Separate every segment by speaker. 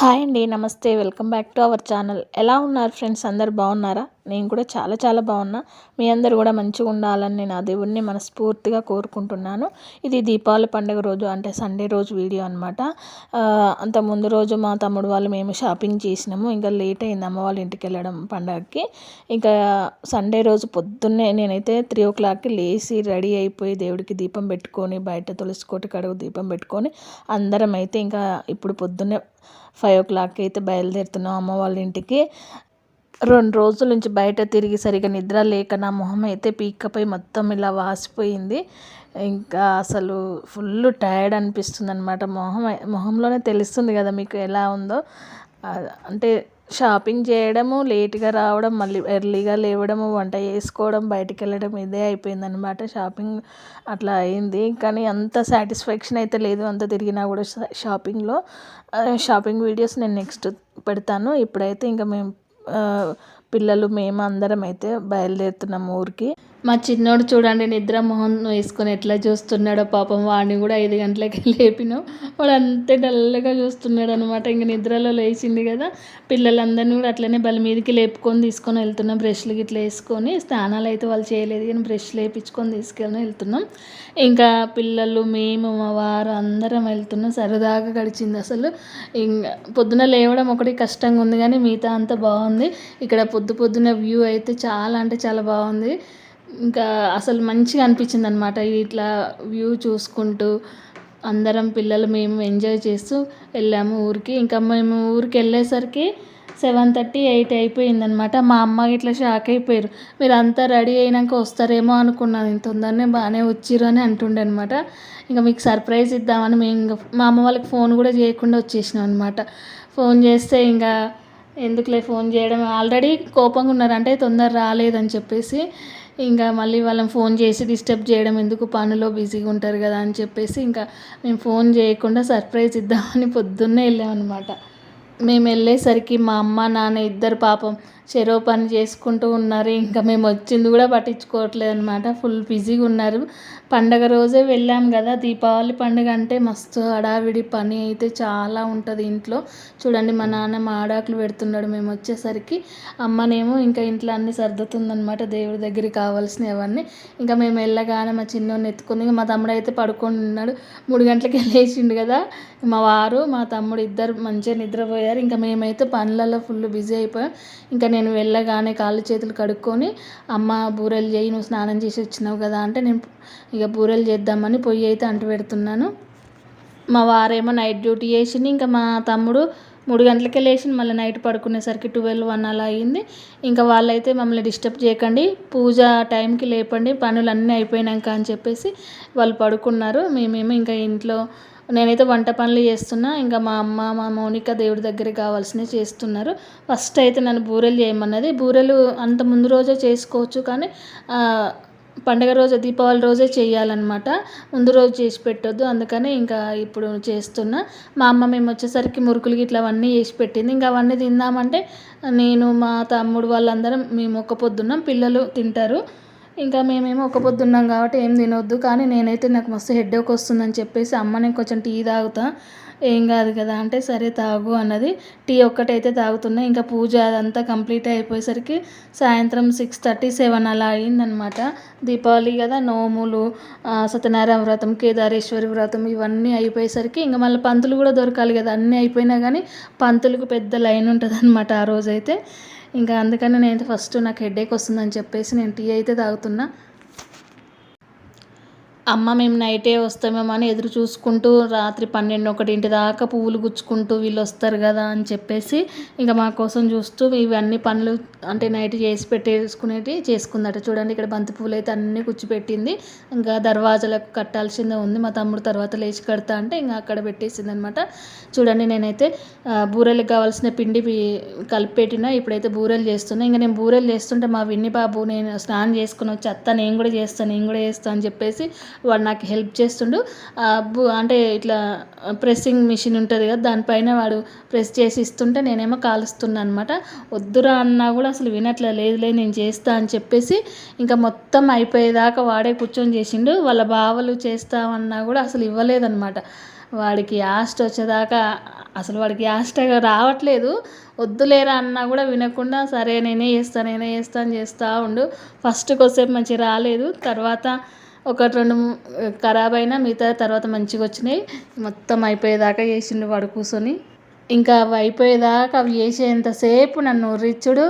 Speaker 1: Hi అండి నమస్తే. Welcome back to our channel. ఎలా ఉన్నారు ఫ్రెండ్స్? అందరు బాగున్నారా? నేను కూడా చాలా చాలా బాగున్నా. మీ అందరు కూడా మంచిగా ఉండాలని నేను ఆ దేవుడిని మనస్ఫూర్తిగా కోరుకుంటున్నాను. ఇది దీపావళి పండుగ రోజు అంటే సండే రోజు వీడియో అనమాట అంత ముందు రోజు మా తమ్ముడు వాళ్ళు మేము షాపింగ్ చేసినాము. ఇంకా లేట్ అయింది అమ్మ వాళ్ళ ఇంటికి వెళ్ళడం పండగకి. ఇంకా సండే రోజు పొద్దున్నే నేనైతే త్రీ ఓ క్లాక్కి లేచి రెడీ అయిపోయి దేవుడికి దీపం పెట్టుకొని బయట తులసి కోటి కడుగు దీపం పెట్టుకొని అందరం అయితే ఇంకా ఇప్పుడు పొద్దున్నే ఫైవ్ ఓ క్లాక్కి అయితే బయలుదేరుతున్నాం అమ్మ వాళ్ళ ఇంటికి. రెండు రోజుల నుంచి బయట తిరిగి సరిగా నిద్ర లేక నా మొహం అయితే పీక్కపై మొత్తం ఇలా వాసిపోయింది. ఇంకా అసలు ఫుల్ టైర్డ్ అనిపిస్తుంది అనమాట మొహం మొహంలోనే తెలుస్తుంది కదా మీకు ఎలా ఉందో. అంటే షాపింగ్ చేయడము లేట్గా రావడం మళ్ళీ ఎర్లీగా లేవడము వంట చేసుకోవడం బయటికి వెళ్ళడం ఇదే అయిపోయిందనమాట షాపింగ్ అట్లా అయింది. కానీ అంత సాటిస్ఫాక్షన్ అయితే లేదు అంత తిరిగినా కూడా షాపింగ్లో. షాపింగ్ వీడియోస్ నేను నెక్స్ట్ పెడతాను. ఇప్పుడైతే ఇంకా మేము పిల్లలు మేము అందరం అయితే బయలుదేరుతున్నాం ఊరికి. మా చిన్నోడు చూడండి నిద్ర మొహం వేసుకొని ఎట్లా చూస్తున్నాడో పాపం. వాడిని కూడా ఐదు గంటలకి లేపినాం. వాడు అంతే డల్గా చూస్తున్నాడు అనమాట ఇంక నిద్రలో లేచింది కదా. పిల్లలందరినీ కూడా అట్లనే బలి మీదకి లేపుకొని తీసుకొని వెళ్తున్నాం. బ్రష్లు గిట్లా వేసుకొని స్నానాలు అయితే వాళ్ళు చేయలేదు కానీ బ్రష్లు వేపించుకొని తీసుకొని వెళ్తున్నాం. ఇంకా పిల్లలు మేము మా వారు అందరం వెళ్తున్నాం. సరదాగా గడిచింది అసలు. ఇంకా పొద్దున లేవడం ఒకటి కష్టంగా ఉంది కానీ మిగతా అంతా బాగుంది. ఇక్కడ పొద్దు పొద్దున వ్యూ అయితే చాలా అంటే చాలా బాగుంది. ఇంకా అసలు మంచిగా అనిపించింది అనమాట ఇట్లా వ్యూ చూసుకుంటూ అందరం పిల్లలు మేము ఎంజాయ్ చేస్తూ వెళ్ళాము ఊరికి. ఇంకా మేము ఊరికి వెళ్ళేసరికి సెవెన్ థర్టీ ఎయిట్ అయిపోయిందనమాట మా అమ్మ ఇట్లా షాక్ అయిపోయారు. మీరు అంతా రెడీ అయినాక వస్తారేమో అనుకున్నాను ఇంత తొందరనే బాగానే వచ్చిర్రు అని అంటుండే అనమాట ఇంకా మీకు సర్ప్రైజ్ ఇద్దామని మేము ఇంకా మా అమ్మ వాళ్ళకి ఫోన్ కూడా చేయకుండా వచ్చేసినాం అనమాట ఫోన్ చేస్తే ఇంకా ఎందుకులే ఫోన్ చేయడం? ఆల్రెడీ కోపంగా ఉన్నారు. అంటే తొందర రాలేదని చెప్పేసి ఇంకా మళ్ళీ వాళ్ళని ఫోన్ చేసి డిస్టర్బ్ చేయడం ఎందుకు? పనిలో బిజీగా ఉంటారు కదా అని చెప్పేసి ఇంకా మేము ఫోన్ చేయకుండా సర్ప్రైజ్ ఇద్దామని పొద్దున్నే వెళ్ళామన్నమాట. మేము వెళ్ళేసరికి మా అమ్మ నాన్న ఇద్దరు పాపం చెరో పని చేసుకుంటూ ఉన్నారు. ఇంకా మేము వచ్చింది కూడా పట్టించుకోవట్లేదు అనమాట ఫుల్ బిజీగా ఉన్నారు. పండగ రోజే వెళ్ళాం కదా. దీపావళి పండుగ అంటే మస్తు హడావిడి పని అయితే చాలా ఉంటుంది ఇంట్లో. చూడండి మా నాన్న మా ఆడాకులు పెడుతున్నాడు. మేము వచ్చేసరికి అమ్మనేమో ఇంకా ఇంట్లో అన్ని సర్దుతుందనమాట దేవుడి దగ్గరికి కావాల్సినవి అవన్నీ. ఇంకా మేము వెళ్ళగానే మా చిన్నోడిని ఎత్తుకుని మా తమ్ముడు అయితే పడుకొని ఉన్నాడు. మూడు గంటలకి లేచిండు కదా. మా వారు మా తమ్ముడు ఇద్దరు మంచిగా నిద్రపోయారు. ఇంకా మేమైతే పనులలో ఫుల్ బిజీ అయిపోయాం. ఇంకా నేను వెళ్ళగానే కాళ్ళు చేతులు కడుక్కొని అమ్మ బూరెలు చేయి నువ్వు స్నానం చేసి వచ్చినావు కదా అంటే నేను ఇక బూరెలు చేద్దామని పొయ్యి అయితే అంటు పెడుతున్నాను. మా వారేమో నైట్ డ్యూటీ చేసింది ఇంకా మా తమ్ముడు మూడు గంటలకే లేచి మళ్ళీ నైట్ పడుకునేసరికి ట్వెల్వ్ వన్ అలా అయింది. ఇంకా వాళ్ళైతే మమ్మల్ని డిస్టర్బ్ చేయకండి. పూజ టైంకి లేపండి. పనులు అన్నీ అయిపోయినాక అని చెప్పేసి వాళ్ళు పడుకున్నారు. మేమేమో ఇంకా ఇంట్లో నేనైతే వంట పనులు చేస్తున్నా. ఇంకా మా అమ్మ మా మౌనిక దేవుడి దగ్గర కావాల్సినవి చేస్తున్నారు. ఫస్ట్ అయితే నన్ను బూరెలు చేయమన్నది. బూరెలు అంత ముందు రోజే చేసుకోవచ్చు కానీ పండగ రోజు దీపావళి రోజే చేయాలన్నమాట. ముందు రోజు చేసి పెట్టొద్దు. అందుకని ఇంకా ఇప్పుడు చేస్తున్నా. మా అమ్మ మేము వచ్చేసరికి మురుకులు గిట్ల అవన్నీ చేసి పెట్టింది. ఇంకా అవన్నీ తిందామంటే నేను మా తమ్ముడు వాళ్ళందరం మేము ఒక్క పొద్దున్నాం పిల్లలు తింటారు. ఇంకా మేమేమో ఒక పొద్దున్నాం కాబట్టి ఏం తినొద్దు. కానీ నేనైతే నాకు మస్తు హెడ్ఏక్ వస్తుందని చెప్పేసి అమ్మ నేను కొంచెం టీ తాగుతా. ఏం కాదు కదా అంటే సరే తాగు అన్నది. టీ ఒక్కటైతే తాగుతున్నా. ఇంకా పూజ అదంతా కంప్లీట్ అయిపోయేసరికి సాయంత్రం సిక్స్ థర్టీ సెవెన్ అలా అయిందనమాట దీపావళి కదా నోములు సత్యనారాయణ వ్రతం కేదారేశ్వరి వ్రతం ఇవన్నీ అయిపోయేసరికి ఇంకా మళ్ళీ పంతులు కూడా దొరకాలి కదా. అన్నీ అయిపోయినా కానీ పంతులకు పెద్ద లైన్ ఉంటుంది అనమాట ఆ రోజైతే. ఇంకా అందుకని నేను ఫస్ట్ నాకు హెడేక్ వస్తుందని చెప్పేసి నేను టీ అయితే తాగుతున్నా. అమ్మ మేము నైటే వస్తామేమో అని ఎదురు చూసుకుంటూ రాత్రి పన్నెండు ఒకటింటి దాకా పువ్వులు గుచ్చుకుంటూ వీళ్ళు వస్తారు కదా అని చెప్పేసి ఇంకా మా కోసం చూస్తూ ఇవన్నీ పనులు అంటే నైట్ చేసి పెట్టేసుకునేటి చేసుకుందట. చూడండి ఇక్కడ బంతి పువ్వులు అయితే అన్నీ గుచ్చిపెట్టింది ఇంకా దర్వాజలకు కట్టాల్సిందే ఉంది. మా తమ్ముడు తర్వాత లేచి కడతా అంటే ఇంకా అక్కడ పెట్టేసింది అనమాట చూడండి నేనైతే బూరెలకు కావాల్సిన పిండి కలిపి పెట్టిన ఇప్పుడైతే బూరెలు చేస్తున్నా. ఇంకా నేను బూరెలు చేస్తుంటే మా విన్ని బాబు నేను స్నానం చేసుకుని వచ్చి అత్త నేను కూడా చేస్తాను నేను కూడా చేస్తాను అని చెప్పేసి వాడు నాకు హెల్ప్ చేస్తుండు. అంటే ఇట్లా ప్రెస్సింగ్ మిషన్ ఉంటుంది కదా దానిపైన వాడు ప్రెస్ చేసి ఇస్తుంటే నేనేమో కాలుస్తున్నా అనమాట వద్దురా అన్నా కూడా అసలు వినట్లే లేదులే నేను చేస్తా అని చెప్పేసి ఇంకా మొత్తం అయిపోయేదాకా వాడే కూర్చొని చేసిండు. వాళ్ళ బావలు చేస్తామన్నా కూడా అసలు ఇవ్వలేదన్నమాట. వాడికి యాస్ట్ వచ్చేదాకా అసలు వాడికి యాస్ట్ రావట్లేదు. వద్దులేరా అన్నా కూడా వినకుండా సరే నేనే చేస్తా నేనే చేస్తా అని చేస్తూ ఉండు. ఫస్ట్కి వస్తే మంచిగా రాలేదు. తర్వాత ఒకటి రెండు ఖరాబ్ అయినా మిగతా తర్వాత మంచిగా వచ్చినాయి. మొత్తం అయిపోయేదాకా చేసిండు వాడు కూర్చొని ఇంకా అవి అయిపోయేదాకా అవి చేసేంతసేపు నన్ను రిచ్చుడు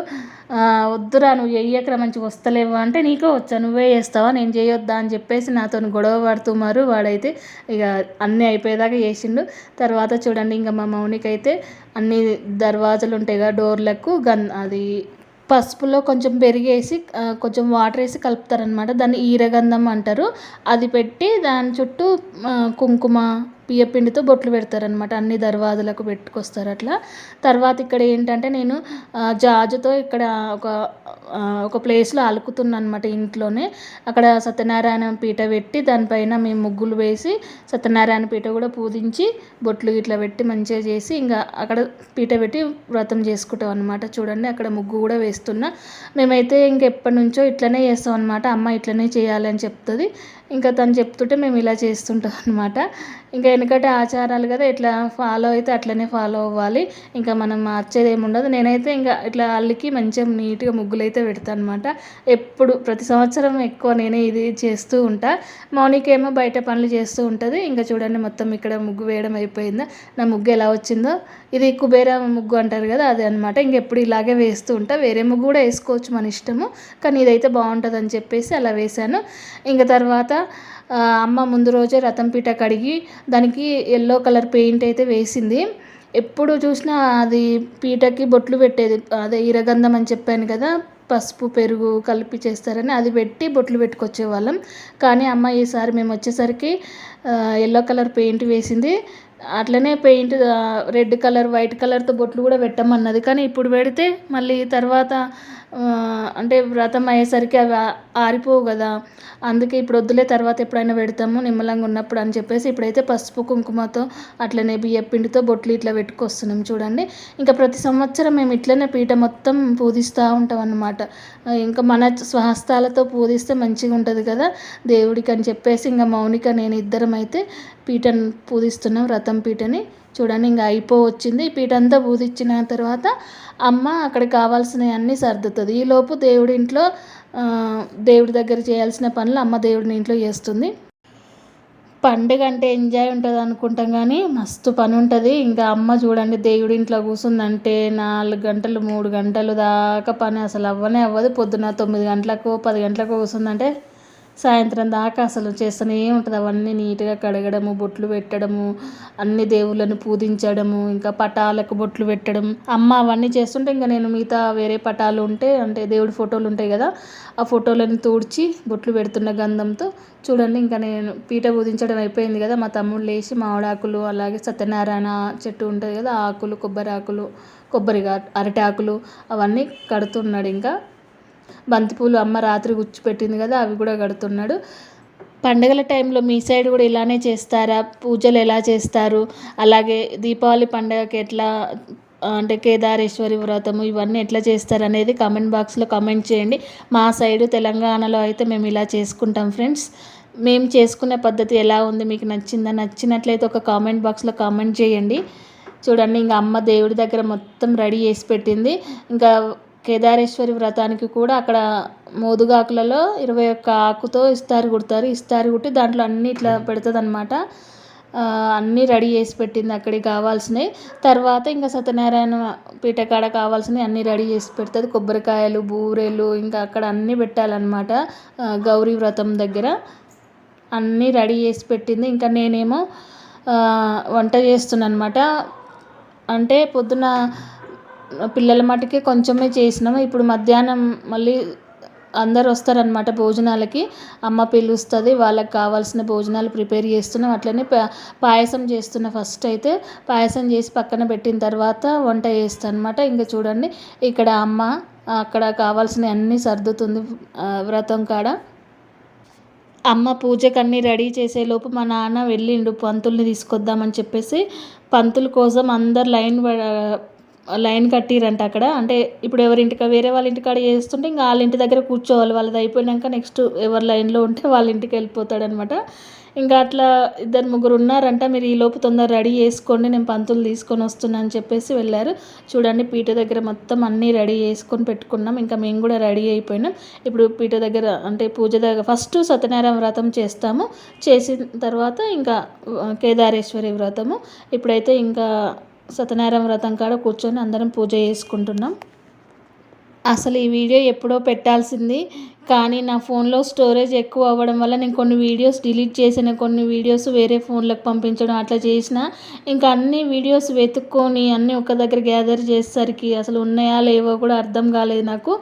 Speaker 1: వద్దురా నువ్వు చెయ్యకరా మంచిగా వస్తలేవు అంటే నీకు వచ్చా నువ్వే చేస్తావా నేను చేయొద్దా అని చెప్పేసి నాతో గొడవ పడుతున్నారు వాడైతే ఇక అన్నీ అయిపోయేదాకా చేసిండు. తర్వాత చూడండి ఇంకా మా మౌనికి అయితే అన్ని దర్వాజలు ఉంటాయి కదా డోర్లకు గన్ అది పసుపులో కొంచెం పెరిగేసి కొంచెం వాటర్ వేసి కలుపుతారనమాట దాన్ని ఈరగంధం అంటారు. అది పెట్టి దాని చుట్టూ కుంకుమ బియ్యపిండితో బొట్లు పెడతారనమాట అన్ని దర్వాజలకు పెట్టుకొస్తారు అట్లా. తర్వాత ఇక్కడ ఏంటంటే నేను జాజుతో ఇక్కడ ఒక ఒక ప్లేస్లో అలుకుతున్నాను అనమాట ఇంట్లోనే. అక్కడ సత్యనారాయణ పీట పెట్టి దానిపైన మేము ముగ్గులు వేసి సత్యనారాయణ పీట కూడా పూజించి బొట్లు ఇట్లా పెట్టి మంచిగా చేసి ఇంకా అక్కడ పీట పెట్టి వ్రతం చేసుకుంటాం అనమాట చూడండి అక్కడ ముగ్గు కూడా వేస్తున్నా. మేమైతే ఇంకెప్పటి నుంచో ఇట్లనే చేస్తాం అనమాట అమ్మ ఇట్లనే చేయాలని చెప్తుంది. ఇంకా తను చెప్తుంటే మేము ఇలా చేస్తుంటాం అనమాట ఇంకా ఎందుకంటే ఆచారాలు కదా ఇట్లా ఫాలో అయితే అట్లనే ఫాలో అవ్వాలి. ఇంకా మనం మార్చేది ఏమి ఉండదు. నేనైతే ఇంకా ఇట్లా అల్లికి మంచిగా నీట్గా ముగ్గులు అయితే పెడతాను అనమాట ఎప్పుడు ప్రతి సంవత్సరం ఎక్కువ నేనే ఇది చేస్తూ ఉంటా. మౌనిక ఏమో బయట పనులు చేస్తూ ఉంటుంది. ఇంకా చూడండి మొత్తం ఇక్కడ ముగ్గు వేయడం అయిపోయిందా నా ముగ్గు ఎలా వచ్చిందో. ఇది కుబేర ముగ్గు అంటారు కదా అది అనమాట ఇంకెప్పుడు ఇలాగే వేస్తూ ఉంటా. వేరే ముగ్గు కూడా వేసుకోవచ్చు మన ఇష్టము. కానీ ఇదైతే బాగుంటుంది అని చెప్పేసి అలా వేశాను. ఇంకా తర్వాత అమ్మ ముందు రోజే రథం పీట కడిగి దానికి ఎల్లో కలర్ పెయింట్ అయితే వేసింది. ఎప్పుడు చూసినా అది పీటకి బొట్లు పెట్టేది అదే ఇరగంధం అని చెప్పాను కదా పసుపు పెరుగు కలిపి చేస్తారని అది పెట్టి బొట్లు పెట్టుకొచ్చే వాళ్ళం కానీ అమ్మ ఈసారి మేము వచ్చేసరికి ఎల్లో కలర్ పెయింట్ వేసింది. అట్లనే పెయింట్ రెడ్ కలర్ వైట్ కలర్తో బొట్లు కూడా పెట్టమన్నది. కానీ ఇప్పుడు పెడితే మళ్ళీ తర్వాత అంటే వ్రతం అయ్యేసరికి అవి ఆరిపోవు కదా. అందుకే ఇప్పుడు వద్దులే తర్వాత ఎప్పుడైనా పెడతాము నిమ్మలంగా ఉన్నప్పుడు అని చెప్పేసి ఇప్పుడైతే పసుపు కుంకుమతో అట్లనే బియ్య పిండితో బొట్లు ఇట్లా పెట్టుకొస్తున్నాం చూడండి. ఇంకా ప్రతి సంవత్సరం మేము ఇట్లనే పీట మొత్తం పూజిస్తూ ఉంటాం అన్నమాట. ఇంకా మన స్వహస్తాలతో పూజిస్తే మంచిగా ఉంటుంది కదా. దేవుడికి అని చెప్పేసి ఇంకా మౌనిక నేను ఇద్దరం అయితే పీటను పూజిస్తున్నాం రథం పీటని. చూడండి ఇంకా అయిపో వచ్చింది పీట అంతా పూజించిన తర్వాత అమ్మ అక్కడికి కావాల్సినవి అన్నీ సర్దుతుంది. ఈలోపు దేవుడి ఇంట్లో దేవుడి దగ్గర చేయాల్సిన పనులు అమ్మ దేవుడిని ఇంట్లో చేస్తుంది. పండుగ అంటే ఎంజాయ్ ఉంటుంది అనుకుంటాం కానీ మస్తు పని ఉంటుంది. ఇంకా అమ్మ చూడండి దేవుడి ఇంట్లో కూర్చుందంటే నాలుగు గంటలు మూడు గంటలు దాకా పని అసలు అవ్వనే అవ్వదు. పొద్దున తొమ్మిది గంటలకు పది గంటలకు కూర్చుందంటే సాయంత్రం దాకా అసలు చేస్తూనే ఉంటుంది. అవన్నీ నీట్గా కడగడము బొట్లు పెట్టడము అన్ని దేవుళ్ళను పూజించడము ఇంకా పటాలకు బొట్లు పెట్టడం అమ్మ అవన్నీ చేస్తుంటే ఇంకా నేను మిగతా వేరే పటాలు ఉంటే అంటే దేవుడి ఫోటోలు ఉంటాయి కదా ఆ ఫోటోలను తూడ్చి బొట్లు పెడుతున్న గంధంతో చూడండి. ఇంకా నేను పీట పూజించడం అయిపోయింది కదా మా తమ్ముడు లేచి మామిడాకులు అలాగే సత్యనారాయణ చెట్టు ఉంటుంది కదా ఆకులు కొబ్బరి ఆకులు కొబ్బరిగా అరటి ఆకులు అవన్నీ కడుతున్నాడు. ఇంకా బంతిపూలు అమ్మ రాత్రి గుచ్చిపెట్టింది కదా అవి కూడా కడుతున్నాడు. పండగల టైంలో మీ సైడ్ కూడా ఇలానే చేస్తారా? పూజలు ఎలా చేస్తారు? అలాగే దీపావళి పండగకి ఎట్లా అంటే కేదారేశ్వరి వ్రతము ఇవన్నీ ఎట్లా చేస్తారు అనేది కామెంట్ బాక్స్లో కామెంట్ చేయండి. మా సైడు తెలంగాణలో అయితే మేము ఇలా చేసుకుంటాం ఫ్రెండ్స్. మేము చేసుకునే పద్ధతి ఎలా ఉంది? మీకు నచ్చిందా? నచ్చినట్లయితే ఒక కామెంట్ బాక్స్లో కామెంట్ చేయండి. చూడండి ఇంకా అమ్మ దేవుడి దగ్గర మొత్తం రెడీ చేసి పెట్టింది. ఇంకా కేదారేశ్వరి వ్రతానికి కూడా అక్కడ మోదుగాకులలో ఇరవై ఒక్క ఆకుతో ఇస్తారు కుడతారు. ఇస్తారు కుట్టి దాంట్లో అన్నీ ఇట్లా పెడుతుంది అనమాట అన్నీ రెడీ చేసి పెట్టింది అక్కడికి కావాల్సినవి. తర్వాత ఇంకా సత్యనారాయణ పీఠకాడ కావాల్సినవి అన్నీ రెడీ చేసి పెడుతుంది. కొబ్బరికాయలు బూరెలు ఇంకా అక్కడ అన్నీ పెట్టాలన్నమాట గౌరీ వ్రతం దగ్గర. అన్నీ రెడీ చేసి పెట్టింది. ఇంకా నేనేమో వంట చేస్తున్నాను అనమాట అంటే పొద్దున పిల్లల మటుకే కొంచెమే చేసినాము ఇప్పుడు మధ్యాహ్నం మళ్ళీ అందరు వస్తారనమాట భోజనాలకి. అమ్మ పిలుస్తుంది వాళ్ళకి కావాల్సిన భోజనాలు ప్రిపేర్ చేస్తున్నాం. అట్లనే పాయసం చేస్తున్న ఫస్ట్ అయితే. పాయసం చేసి పక్కన పెట్టిన తర్వాత వంట చేస్తాను అనమాట ఇంకా చూడండి ఇక్కడ అమ్మ అక్కడ కావాల్సినవి అన్నీ సర్దుతుంది వ్రతం కాడ. అమ్మ పూజకు అన్నీ రెడీ చేసేలోపు మా నాన్న వెళ్ళిండు పంతుల్ని తీసుకొద్దామని చెప్పేసి. పంతుల కోసం అందరు లైన్ లైన్ కట్టిరంట అక్కడ. అంటే ఇప్పుడు ఎవరింటికా వేరే వాళ్ళ ఇంటికాడ చేస్తుంటే ఇంకా వాళ్ళ ఇంటి దగ్గర కూర్చోవాలి. వాళ్ళది అయిపోయినాక నెక్స్ట్ ఎవరి లైన్లో ఉంటే వాళ్ళ ఇంటికి వెళ్ళిపోతాడనమాట. ఇంకా అట్లా ఇద్దరు ముగ్గురు ఉన్నారంట. మీరు ఈ లోపు తొందర రెడీ చేసుకోండి. నేను పంతులు తీసుకొని వస్తున్నా అని చెప్పేసి వెళ్ళారు. చూడండి పీట దగ్గర మొత్తం అన్నీ రెడీ చేసుకొని పెట్టుకున్నాం. ఇంకా మేము కూడా రెడీ అయిపోయినాం. ఇప్పుడు పీట దగ్గర అంటే పూజ దగ్గర ఫస్ట్ సత్యనారాయణ వ్రతం చేస్తాము. చేసిన తర్వాత ఇంకా కేదారేశ్వరి వ్రతము. ఇప్పుడైతే ఇంకా సత్యనారాయణ వ్రతం కాడ కూర్చొని అందరం పూజ చేసుకుంటున్నాం. అసలు ఈ వీడియో ఎప్పుడో పెట్టాల్సింది. కానీ నా ఫోన్లో స్టోరేజ్ ఎక్కువ అవ్వడం వల్ల నేను కొన్ని వీడియోస్ డిలీట్ చేసిన కొన్ని వీడియోస్ వేరే ఫోన్లకు పంపించడం అట్లా చేసిన ఇంకా అన్ని వీడియోస్ వెతుక్కొని అన్నీ ఒక దగ్గర గ్యాదర్ చేసేసరికి అసలు ఉన్నాయా లేవో కూడా అర్థం కాలేదు నాకు.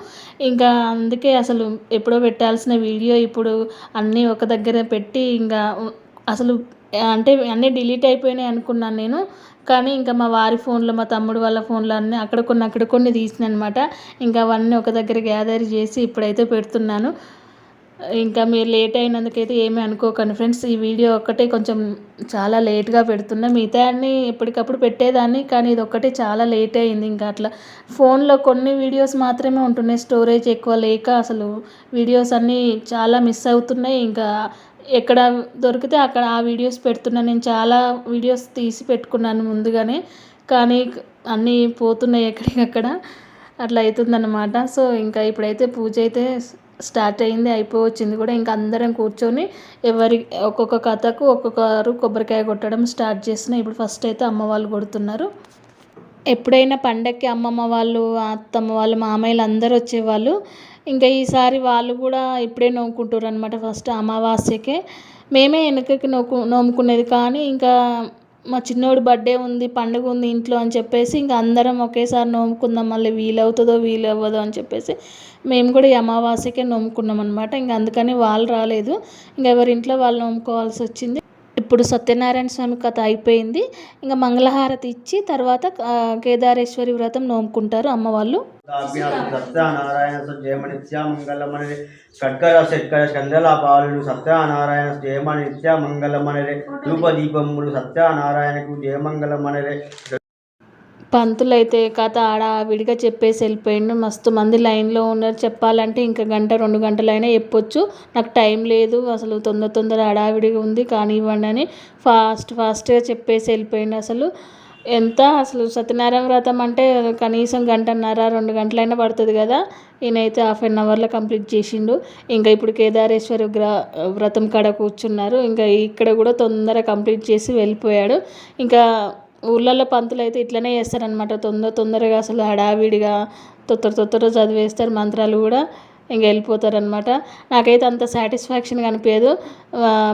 Speaker 1: ఇంకా అందుకే అసలు ఎప్పుడో పెట్టాల్సిన వీడియో ఇప్పుడు అన్నీ ఒక దగ్గర పెట్టి ఇంకా అసలు అంటే అన్నీ డిలీట్ అయిపోయినాయి అనుకున్నాను నేను. కానీ ఇంకా మా వారి ఫోన్లో మా తమ్ముడు వాళ్ళ ఫోన్లో అన్నీ అక్కడ కొన్ని అక్కడ కొన్ని తీసిన అనమాట ఇంకా అవన్నీ ఒక దగ్గర గ్యాదర్ చేసి ఇప్పుడైతే పెడుతున్నాను. ఇంకా మీరు లేట్ అయినందుకైతే ఏమీ అనుకోకండి ఫ్రెండ్స్. ఈ వీడియో ఒక్కటే కొంచెం చాలా లేట్గా పెడుతున్నా. మిగతా అన్ని ఎప్పటికప్పుడు పెట్టేదాన్ని కానీ ఇది ఒక్కటే చాలా లేట్ అయింది. ఇంకా అట్లా ఫోన్లో కొన్ని వీడియోస్ మాత్రమే ఉంటున్నాయి. స్టోరేజ్ ఎక్కువ లేక అసలు వీడియోస్ అన్నీ చాలా మిస్ అవుతున్నాయి. ఇంకా ఎక్కడ దొరికితే అక్కడ ఆ వీడియోస్ పెడుతున్నాను నేను చాలా వీడియోస్ తీసి పెట్టుకున్నాను ముందుగానే. కానీ అన్నీ పోతున్నాయి ఎక్కడికక్కడ. అట్లా అవుతుందన్నమాట సో ఇంకా ఇప్పుడైతే పూజ అయితే స్టార్ట్ అయింది అయిపోవచ్చింది కూడా. ఇంకా అందరం కూర్చొని ఎవరి ఒక్కొక్క కథకు ఒక్కొక్కరు కొబ్బరికాయ కొట్టడం స్టార్ట్ చేసిన. ఇప్పుడు ఫస్ట్ అయితే అమ్మ వాళ్ళు కొడుతున్నారు. ఎప్పుడైనా పండక్కి అమ్మమ్మ వాళ్ళు అత్తమ్మ వాళ్ళు మామయ్యలు అందరూ వచ్చేవాళ్ళు. ఇంకా ఈసారి వాళ్ళు కూడా ఇప్పుడే నోముకుంటారు అనమాట ఫస్ట్ అమావాస్యకే. మేమే వెనకకి నోకు నోముకునేది. కానీ ఇంకా మా చిన్నోడి బర్త్డే ఉంది పండుగ ఉంది ఇంట్లో అని చెప్పేసి ఇంకా అందరం ఒకేసారి నోముకుందాం మళ్ళీ వీలవుతుందో వీలవ్వదో అని చెప్పేసి మేము కూడా ఈ అమావాస్యకే నోముకున్నాం అనమాట ఇంకా అందుకని వాళ్ళు రాలేదు. ఇంకా ఎవరి ఇంట్లో వాళ్ళు నోముకోవాల్సి వచ్చింది. ఇప్పుడు సత్యనారాయణ స్వామి కథ అయిపోయింది. ఇంకా మంగళహారతి ఇచ్చి తర్వాత కేదారేశ్వరి వ్రతం నోముకుంటారు అమ్మ వాళ్ళు.
Speaker 2: సత్యనారాయణ జయమనిత్య మంగళమనరే. ఖడ్గర షట్కర స్కందల సత్యనారాయణ జయమనిత్య మంగళమనరే. ధూప దీపములు సత్యనారాయణకు జయమంగళమనరే.
Speaker 1: పంతులు అయితే కథ ఆడ విడిగా చెప్పేసి వెళ్ళిపోయిండు. మస్తు మంది లైన్లో ఉన్నారు. చెప్పాలంటే ఇంకా గంట రెండు గంటలైనా చెప్పొచ్చు. నాకు టైం లేదు. అసలు తొందర తొందర హడావిడిగా ఉంది. కానివ్వండి అని ఫాస్ట్ ఫాస్ట్గా చెప్పేసి వెళ్ళిపోయిండు అసలు. ఎంత అసలు సత్యనారాయణ వ్రతం అంటే కనీసం గంటన్నర రెండు గంటలైనా పడుతుంది కదా. ఈయనైతే హాఫ్ అన్ అవర్లో కంప్లీట్ చేసిండు. ఇంకా ఇప్పుడు కేదారేశ్వర గ్ర వ్రతం కాడ కూర్చున్నారు. ఇంకా ఇక్కడ కూడా తొందర కంప్లీట్ చేసి వెళ్ళిపోయాడు. ఇంకా ఊళ్ళల్లో పంతులు అయితే ఇట్లనే చేస్తారనమాట తొందర తొందరగా అసలు హడావిడిగా తొత్తర తొత్తర చదివేస్తారు మంత్రాలు కూడా ఇంక వెళ్ళిపోతారనమాట నాకైతే అంత సాటిస్ఫాక్షన్ అనిపించదు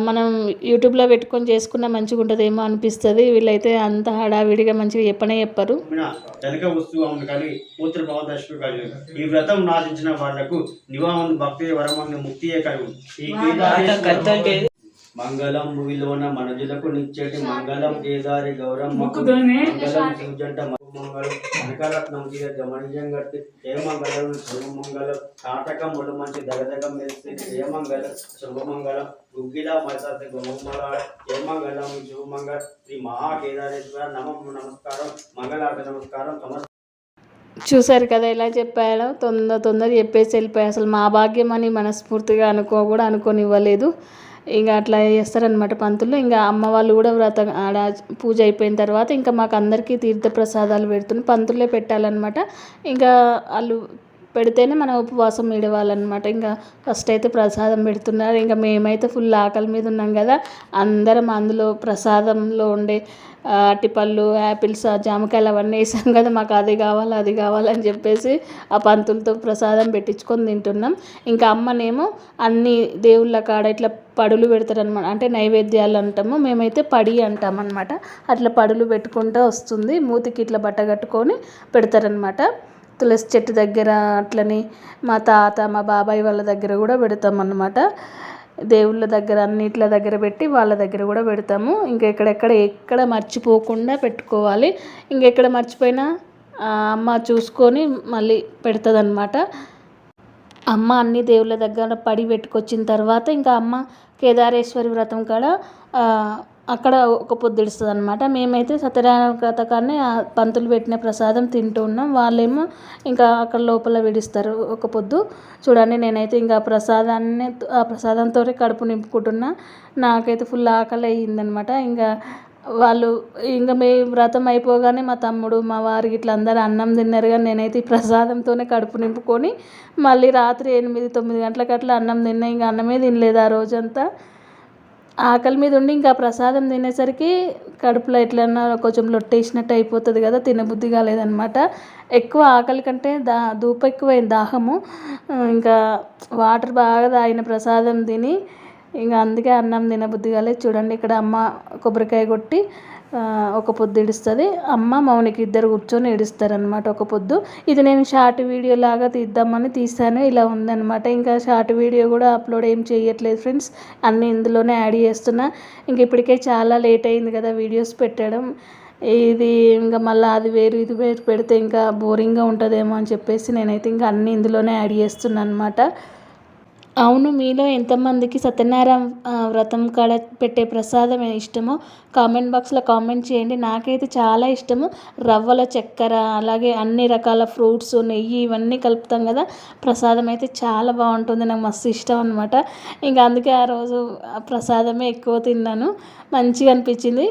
Speaker 1: మనం యూట్యూబ్లో పెట్టుకొని చేసుకున్న మంచిగా ఉంటుందేమో అనిపిస్తుంది. వీళ్ళైతే అంత హడావిడిగా మంచిగా చెప్పనే చెప్పరు.
Speaker 2: మిన వెనక వస్తువు కానీ పూత్ర భవదర్శకు కలిగి ఈ వ్రతం నాశించిన వాళ్ళకు నివామం భక్తి వరమంది ముక్తియే కలుగు. మంగళం భూమిలోన మనజులకు నిచ్చేటి మంగళం కేదారి గౌరమ్మ మంగళం శివజంట మంగళం. కనకరత్నం తీర గమనిజం గట్టి. జయమంగళం శుభమంగళం. నాటకములు మంచి దగదగం మెరిసి. జయమంగళం శుభమంగళం. గుగ్గిలా మరసాసి గుమమల జయమంగళం శుభమంగళం. శ్రీ మహాకేదారేశ్వర నమ నమస్కారం. మంగళార్తి నమస్కారం. సమస్త
Speaker 1: చూసారు కదా ఎలా చెప్పాడో తొందర తొందర చెప్పేసి వెళ్ళిపోయి అసలు మా భాగ్యం అని మనస్ఫూర్తిగా అనుకో కూడా అనుకోనివ్వలేదు. ఇంకా అట్లా చేస్తారనమాట పంతులు. ఇంకా అమ్మ వాళ్ళు కూడా వ్రత ఆడ పూజ అయిపోయిన తర్వాత ఇంకా మాకు అందరికీ తీర్థ ప్రసాదాలు పెడుతున్నారు. పంతులే పెట్టాలన్నమాట. ఇంకా వాళ్ళు పెడితేనే మనం ఉపవాసం విడవాలన్నమాట ఇంకా ఫస్ట్ అయితే ప్రసాదం పెడుతున్నారు. ఇంకా మేమైతే ఫుల్ ఆకలి మీద ఉన్నాం కదా. అందరం అందులో ప్రసాదంలో ఉండే అరటిపళ్ళు యాపిల్స్ జామకాయలు అవన్నీ వేసాం కదా మాకు అది కావాలి అది కావాలని చెప్పేసి ఆ పంతులతో ప్రసాదం పెట్టించుకొని తింటున్నాం. ఇంకా అమ్మనేమో అన్ని దేవుళ్ళ కాడ ఇట్లా పడులు పెడతారనమాట అంటే నైవేద్యాలు అంటాము మేమైతే పడి అంటామన్నమాట. అట్లా పడులు పెట్టుకుంటూ వస్తుంది మూతికి ఇట్లా బట్ట కట్టుకొని పెడతారనమాట తులసి చెట్టు దగ్గర అట్లని మా తాత మా బాబాయ్ వాళ్ళ దగ్గర కూడా పెడతామన్నమాట. దేవుళ్ళ దగ్గర అన్నిట్ల దగ్గర పెట్టి వాళ్ళ దగ్గర కూడా పెడతాము. ఇంకా ఎక్కడెక్కడ ఎక్కడ మర్చిపోకుండా పెట్టుకోవాలి. ఇంకెక్కడ మర్చిపోయినా అమ్మ చూసుకొని మళ్ళీ పెడుతుంది అమ్మ అన్ని దేవుళ్ళ దగ్గర పడి పెట్టుకొచ్చిన తర్వాత ఇంకా అమ్మ కేదారేశ్వరి వ్రతం కాడ అక్కడ ఒక పొద్దుడుస్తుంది అనమాట మేమైతే సత్యనారాయణ వ్రతకాన్ని పంతులు పెట్టిన ప్రసాదం తింటూ ఉన్నాం. వాళ్ళేమో ఇంకా అక్కడ లోపల విడిస్తారు ఒక పొద్దు. చూడండి నేనైతే ఇంకా ప్రసాదాన్ని ఆ ప్రసాదంతో కడుపు నింపుకుంటున్నా. నాకైతే ఫుల్ ఆకలి అయ్యిందనమాట ఇంకా వాళ్ళు ఇంకా మీ వ్రతం అయిపోగానే మా తమ్ముడు మా వారు ఇట్లా అందరూ అన్నం తిన్నారు కానీ నేనైతే ఈ ప్రసాదంతోనే కడుపు నింపుకొని మళ్ళీ రాత్రి ఎనిమిది తొమ్మిది గంటలకు అట్లా అన్నం తిన్నా. ఇంకా అన్నమే తినలేదు ఆ రోజంతా. ఆకలి మీద ఉండి ఇంకా ప్రసాదం తినేసరికి కడుపులో ఎట్లన్నా కొంచెం లొట్టేసినట్టు అయిపోతుంది కదా తినబుద్ధి కాలేదనమాట ఎక్కువ ఆకలి కంటే దా ధూప ఎక్కువైంది దాహము. ఇంకా వాటర్ బాగా తాగిన ప్రసాదం తిని ఇంకా అందుకే అన్నం తినబుద్ధి కాలేదు. చూడండి ఇక్కడ అమ్మ కొబ్బరికాయ కొట్టి ఒక పొద్దు ఇడుస్తుంది అమ్మ మౌనికి ఇద్దరు కూర్చొని ఇడుస్తారనమాట ఒక పొద్దు. ఇది నేను షార్ట్ వీడియో లాగా తీద్దామని తీసాను ఇలా ఉందనమాట ఇంకా షార్ట్ వీడియో కూడా అప్లోడ్ ఏం చేయట్లేదు ఫ్రెండ్స్. అన్నీ ఇందులోనే యాడ్ చేస్తున్నా. ఇంక ఇప్పటికే చాలా లేట్ అయింది కదా వీడియోస్ పెట్టడం. ఇది ఇంకా మళ్ళీ అది వేరు ఇది వేరు పెడితే ఇంకా బోరింగ్గా ఉంటుందేమో అని చెప్పేసి నేనైతే ఇంకా అన్నీ ఇందులోనే యాడ్ చేస్తున్నాను అనమాట అవును మీలో ఎంతమందికి సత్యనారాయణ వ్రతం కాడ పెట్టే ప్రసాదం ఇష్టమో కామెంట్ బాక్స్లో కామెంట్ చేయండి. నాకైతే చాలా ఇష్టము. రవ్వల చక్కెర అలాగే అన్ని రకాల ఫ్రూట్స్ నెయ్యి ఇవన్నీ కలుపుతాం కదా. ప్రసాదం అయితే చాలా బాగుంటుంది. నాకు మస్తు ఇష్టం అనమాట ఇంకా అందుకే ఆ రోజు ఆ ప్రసాదమే ఎక్కువ తిన్నాను. మంచిగా అనిపించింది.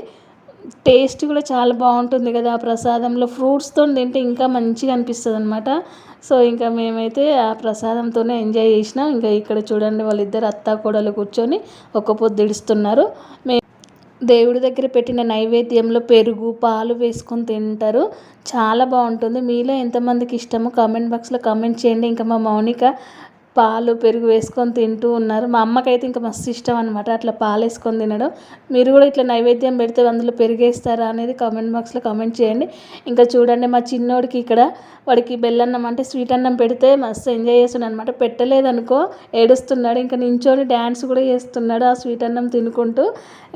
Speaker 1: టేస్ట్ కూడా చాలా బాగుంటుంది కదా ఆ ప్రసాదంలో. ఫ్రూట్స్తో తింటే ఇంకా మంచిగా అనిపిస్తుంది అనమాట సో ఇంకా మేమైతే ఆ ప్రసాదంతోనే ఎంజాయ్ చేసినాం. ఇంకా ఇక్కడ చూడండి వాళ్ళిద్దరు అత్త కోడలు కూర్చొని ఒక్క పొద్దు ఇడుస్తున్నారు. మే దేవుడి దగ్గర పెట్టిన నైవేద్యంలో పెరుగు పాలు వేసుకొని తింటారు. చాలా బాగుంటుంది. మీలో ఎంతమందికి ఇష్టమో కామెంట్ బాక్స్లో కామెంట్ చేయండి. ఇంకా మా మౌనిక పాలు పెరుగు వేసుకొని తింటూ ఉన్నారు. మా అమ్మకైతే ఇంకా మస్తు ఇష్టం అనమాట అట్లా పాలు వేసుకొని తినడం. మీరు కూడా ఇట్లా నైవేద్యం పెడితే అందులో పెరిగేస్తారా అనేది కామెంట్ బాక్స్లో కామెంట్ చేయండి. ఇంకా చూడండి మా చిన్నోడికి ఇక్కడ వాడికి బెల్లన్నం అంటే స్వీట్ అన్నం పెడితే మస్తు ఎంజాయ్ చేస్తున్నాడు అనమాట పెట్టలేదనుకో ఏడుస్తున్నాడు. ఇంకా నించొని డ్యాన్స్ కూడా చేస్తున్నాడు ఆ స్వీట్ అన్నం తినుకుంటూ.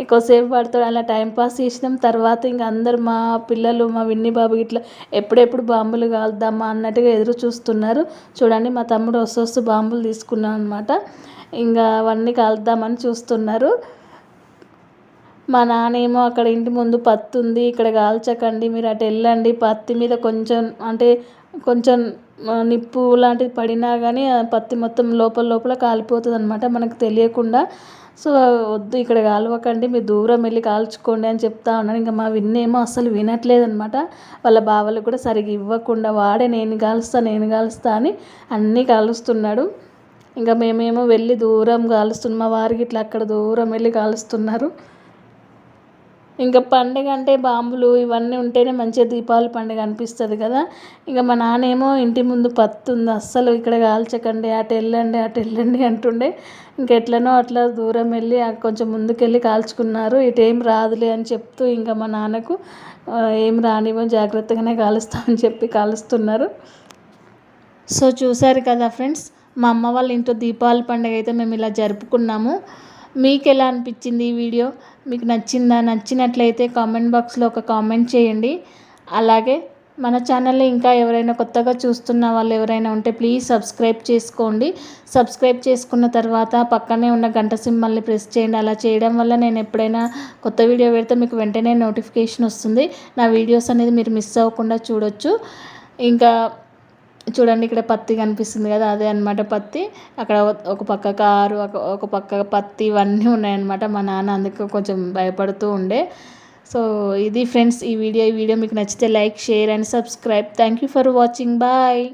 Speaker 1: ఎక్కువసేపు పడుతాడు. అలా టైంపాస్ చేసినాం. తర్వాత ఇంకా అందరు మా పిల్లలు మా విన్ని బాబు ఇట్లా ఎప్పుడెప్పుడు బాంబులు కాలుద్దామా అన్నట్టుగా ఎదురు చూస్తున్నారు. చూడండి మా తమ్ముడు వస్తూ వస్తూ బాంబులు తీసుకున్నాం అనమాట ఇంకా అవన్నీ కాలుద్దామని చూస్తున్నారు. మా నాన్నేమో అక్కడ ఇంటి ముందు పత్తి ఉంది ఇక్కడ కాల్చకండి మీరు అటు వెళ్ళండి. పత్తి మీద కొంచెం అంటే కొంచెం నిప్పు లాంటిది పడినా కానీ ఆ పత్తి మొత్తం లోపల లోపల కాలిపోతుంది అనమాట మనకు తెలియకుండా. సో వద్దు ఇక్కడ కాలవకండి మీరు దూరం వెళ్ళి కాల్చుకోండి అని చెప్తా ఉన్నాను ఇంకా మా విన్నేమో అసలు వినట్లేదనమాట వాళ్ళ బావలకు కూడా సరిగ్గా ఇవ్వకుండా వాడే నేను కాలుస్తా నేను కాలుస్తా అని అన్నీ కాలుస్తున్నాడు. ఇంకా మేమేమో వెళ్ళి దూరం కాలుస్తున్నాం. మా వారికి ఇట్లా అక్కడ దూరం వెళ్ళి కాలుస్తున్నారు. ఇంకా పండుగ అంటే బాంబులు ఇవన్నీ ఉంటేనే మంచిగా దీపావళి పండుగ అనిపిస్తుంది కదా. ఇంకా మా నాన్నేమో ఇంటి ముందు పత్తి ఉంది అస్సలు ఇక్కడ కాల్చకండి అటు వెళ్ళండి అటు వెళ్ళండి అంటుండే. ఇంకెట్లనో అట్లా దూరం వెళ్ళి ఆ కొంచెం ముందుకెళ్ళి కాల్చుకున్నారు. ఇటు ఏం రాదులే అని చెప్తూ ఇంకా మా నాన్నకు ఏం రానివ్వం జాగ్రత్తగానే కాలుస్తామని చెప్పి కాలుస్తున్నారు. సో చూసారు కదా ఫ్రెండ్స్ మా అమ్మ వాళ్ళ ఇంట్లో దీపావళి పండుగ అయితే మేము ఇలా జరుపుకున్నాము. మీకు ఎలా అనిపించింది ఈ వీడియో? మీకు నచ్చిందా నచ్చినట్లయితే కామెంట్ బాక్స్లో ఒక కామెంట్ చేయండి. అలాగే మన ఛానల్ని ఇంకా ఎవరైనా కొత్తగా చూస్తున్న వాళ్ళు ఎవరైనా ఉంటే ప్లీజ్ సబ్స్క్రైబ్ చేసుకోండి. సబ్స్క్రైబ్ చేసుకున్న తర్వాత పక్కనే ఉన్న గంట సింబల్ని ప్రెస్ చేయండి. అలా చేయడం వల్ల నేను ఎప్పుడైనా కొత్త వీడియో పెడితే మీకు వెంటనే నోటిఫికేషన్ వస్తుంది. నా వీడియోస్ అనేది మీరు మిస్ అవ్వకుండా చూడొచ్చు. ఇంకా చూడండి ఇక్కడ పత్తి కనిపిస్తుంది కదా అదే అన్నమాట పత్తి. అక్కడ ఒక పక్క కారు ఒక- పక్క పత్తి ఇవన్నీ ఉన్నాయన్నమాట. మా నాన్న అందుకు కొంచెం భయపడుతూ ఉండే. సో ఇది ఫ్రెండ్స్ ఈ వీడియో ఈ వీడియో మీకు నచ్చితే like share and subscribe. Thank you for watching bye